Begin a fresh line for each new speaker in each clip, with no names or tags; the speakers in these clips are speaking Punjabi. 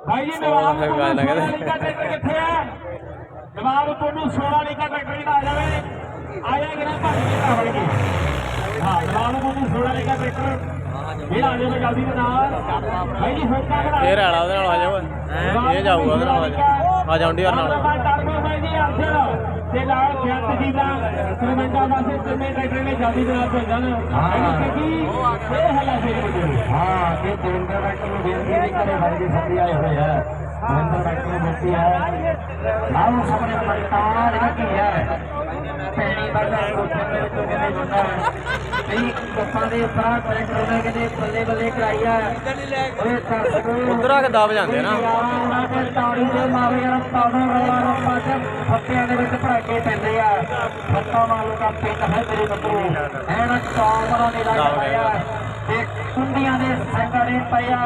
ਭਾਈ ਜੀ ਨਵਾਬ
ਨਾ ਕਹਿੰਦੇ।
ਸੋਨਾਲੀਕਾ ਟਰੈਕਟਰ ਕਿੱਥੇ ਆ ਨਵਾਬ ਤੁਹਾਨੂੰ ਸੋਨਾਲੀਕਾ ਟਰੈਕਟਰ ਹੀ ਆ ਜਾਵੇ ਆਇਆ ਕਿ ਨਾ ਭੱਜ ਕੇ ਵੜਗੇ ਹਾਂ ਨਵਾਬ ਤੁਹਾਨੂੰ ਸੋਨਾਲੀਕਾ ਟਰੈਕਟਰ ਇਹ ਆ ਜਾਵੇ ਜਲਦੀ ਦੇ ਨਾਲ। ਭਾਈ ਜੀ ਹੋਕਾ ਕਰਾ
ਇਹ ਰਾਲਾ ਉਹਦੇ ਨਾਲ ਆ ਇਹ ਜਾਊਗਾ ਉਹਦੇ ਨਾਲ। ਆ ਜਾ ਆ ਨਾਲ।
ਤੇ ਨਾਲ ਜੱਟ ਜੀ ਦਾ ਟੂਰਨਾਮੈਂਟਾਂ ਵਾਸਤੇ ਤਿੰਨੇ ਟਰੈਕਟਰ ਨੇ ਜਲਦੀ ਦੇ ਨਾਲ ਭੇਜਣ ਹਾਂ। ਕੀ ਇਹ ਹੱਲਾ ਫੇਰ ਬੋਲੋ
ਹਾਂ ਇਹ ਦੇਵਿੰਦਰ ਡਾਕਟਰ ਨੂੰ ਬੇਨਤੀ ਨਹੀਂ ਕਰੇ ਜੀ ਸਭੀ ਆਏ ਹੋਏ ਹੈ ਦੇਵਿੰਦਰ ਡਾਕਟਰ ਨੂੰ ਬੇਨਤੀ ਹੈ ਲਾਉ ਸਾਹਮਣੇ ਮਰਤਾਨ ਲੱਗੀ ਹੈ ਪੈਣੀ ਵਰਗਾ ਕੋਠੇ ਦੇ ਵਿੱਚੋਂ ਕਹਿੰਦੇ ਜੁੰਦਾ ਕਈ ਲੋਕਾਂ ਦੇ ਉੱਪਰ ਟਰੈਕਟਰ ਨੇ ਕਹਿੰਦੇ ਬੱਲੇ ਬੱਲੇ ਕਰਾਈ ਆ। ਓਏ ਦਰਸ਼ਕੋ
ਉੱਧਰ ਆ ਕੇ ਦਬ ਜਾਂਦੇ ਨਾ।
ਉਹਨਾਂ ਦੇ ਤਾੜੀ ਦੇ ਮਾਰੇ ਯਾਰ ਰੋਲਾਂ ਨੂੰ ਪਾਸੇ ਫੱਟਿਆਂ ਦੇ ਵਿੱਚ ਭੜਕੇ ਪੈਂਦੇ ਆ। ਫੱਟਾਂ ਵਾਲੂ ਦਾ ਪਿੰਡ ਹੈ ਮੇਰੇ ਬੱਬੂ। ਐਨ ਚੌਮਰਾਂ ਦੇ ਲੱਗ ਪਿਆ ਤੇ ਕੁੰਡੀਆਂ ਦੇ ਸੰਗੜੇ ਪਿਆ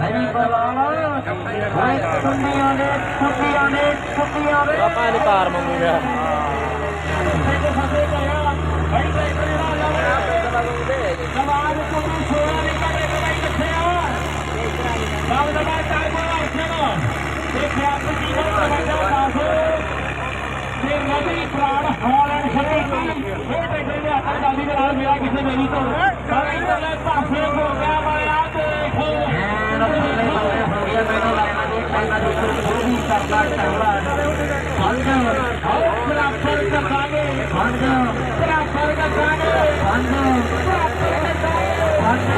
ਨਹੀਂ ਬਲਾਲ ਓਏ ਕੁੰਡੀਆਂ ਦੇ ਕੁੰਡੀਆਂ ਦੇ ਕੁੰਡੀਆਂ ਦੇ।
ਆਪਾਂ ਇਹਨੂੰ ਕਾਰ ਮੰਗੂਗਾ
ਸਾਡੇ ਸਾਡੇ ਪਿਆ ਭਾਈ ਟਰੈਕਟਰ ਜਿਹੜਾ ਆ ਜਾਵੇ ਨਵਾਬ ਤੁਹਾਨੂੰ ਸੋਨਾਲੀਕਾ ਟਰੈਕਟਰ ਭਾਈ ਕਿੱਥੇ ਆ ਬਾਬ ਦਾ ਟਰਬੋ ਅਰਸ਼ਰ ਤੇ ਖਿਆਲ ਜੀ ਦਾ ਦਰਵਾਜ਼ਾ ਦੱਸ ਤੇ ਨਵੀਂ ਪ੍ਰਾਣ ਹਾਲੈਂਡ ਸ਼ਰੀਕੀ ਇਹ ਟਰੈਕਟਰ ਦੇ ਹੱਥਾਂ ਜਲਦੀ ਦੇ ਨਾਲ ਮੇਰਾ ਕਿਸੇ ਮੇਰੀ ਤੋਂ। ਸਾਰੇ ਇਧਰਲੇ ਪਾਸੇ ਹੋ ਗਿਆ ਮਾਇਆ ਦੇਖ।
ਮੈਨੂੰ ਲੱਗਦਾ ਜੀ ਕਹਿੰਦਾ ਜੀ ਕੋਈ ਵੀ ਕਰਦਾ ਟੰਗਲਾ ਪੰਜ
ਬਰਾਬਰ ਕਰਾਂਗੇ।
ਪੰਜ
ਬਰਾਬਰ ਕਰਾਂਗੇ।
ਪੰਜ ਪੰਜ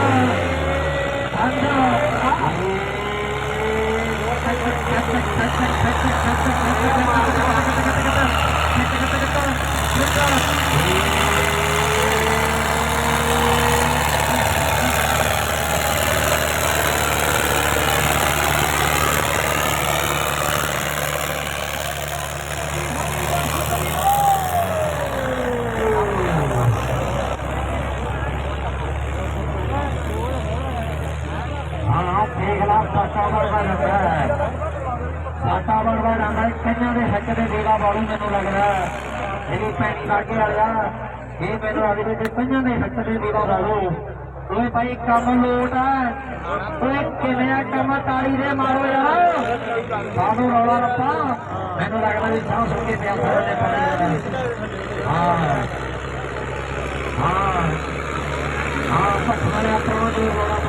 ਹਾਂ ਦੇਖ ਲਾ ਸਾਟਾ ਵਰਗਾ ਹੈ ਸਾਟਾ ਵਰਗਾ ਰੰਗਾ ਕੰਨਾਂ ਦੇ ਹੱਕ ਦੇ ਦੇਗਾ ਬਾੜੀ ਮੈਨੂੰ ਲੱਗਦਾ ਇਹਦੀ ਪੈਣੀ ਲਾਗੇ ਵਾਲਿਆ ਇਹ ਮੈਨੂੰ ਲੱਗਦਾ ਕਿ ਕੰਨਾਂ ਦੇ ਹੱਕ ਦੇ ਦੇਗਾ ਬਾੜੂ ਓਏ ਭਾਈ ਕੰਮ ਲੋਟ ਹੈ ਓਏ ਕਿਵੇਂ ਆ ਕੰਮ ਤਾੜੀ ਦੇ ਮਾਰੋ ਯਾਰ ਸਾਨੂੰ ਰੌਲਾ ਰੱਪਾ ਮੈਨੂੰ ਲੱਗਦਾ ਵੀ ਸਾਹ ਸੁਣ ਕੇ ਪਿਆ ਸਾਰੇ ਨੇ ਪੜੇ ਹਾਂ ਹਾਂ ਹਾਂ ਪੱਠਾ ਆਪਣਾ ਜੋ ਰੌਲਾ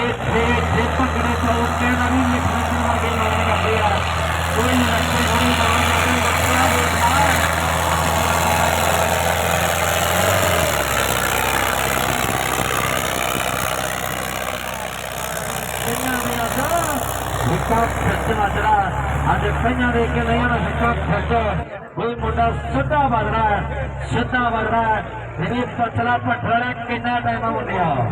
ਇਹ ਤੇ ਜੇ ਪਕੜੇ ਚੌਕੇ ਦਾ ਵੀ ਲਿਖਣਾ ਸ਼ੁਰੂ ਕੇ ਮਾਰ ਕਰਦੇ ਆ ਕੋਈ ਲੱਗੇ ਹੋਣੀ ਨਾ ਕਰਦੇ ਦੇ ਸਾਰ ਕਿੰਨਾ ਦੇ ਆਸਾ ਅੱਜ ਕਈਆਂ ਦੇ ਕੇ ਨਹੀਂ ਨਾ ਸਿੱਕਾ ਖੱਚ ਕੋਈ ਮੁੰਡਾ ਸਿੱਧਾ ਵੱਜਦਾ ਸਿੱਧਾ ਹੈ ਇਹ ਪਤਲਾ ਪੱਠੜਾ ਕਿੰਨਾ ਟਾਈਮ ਮੁੰਡਿਆ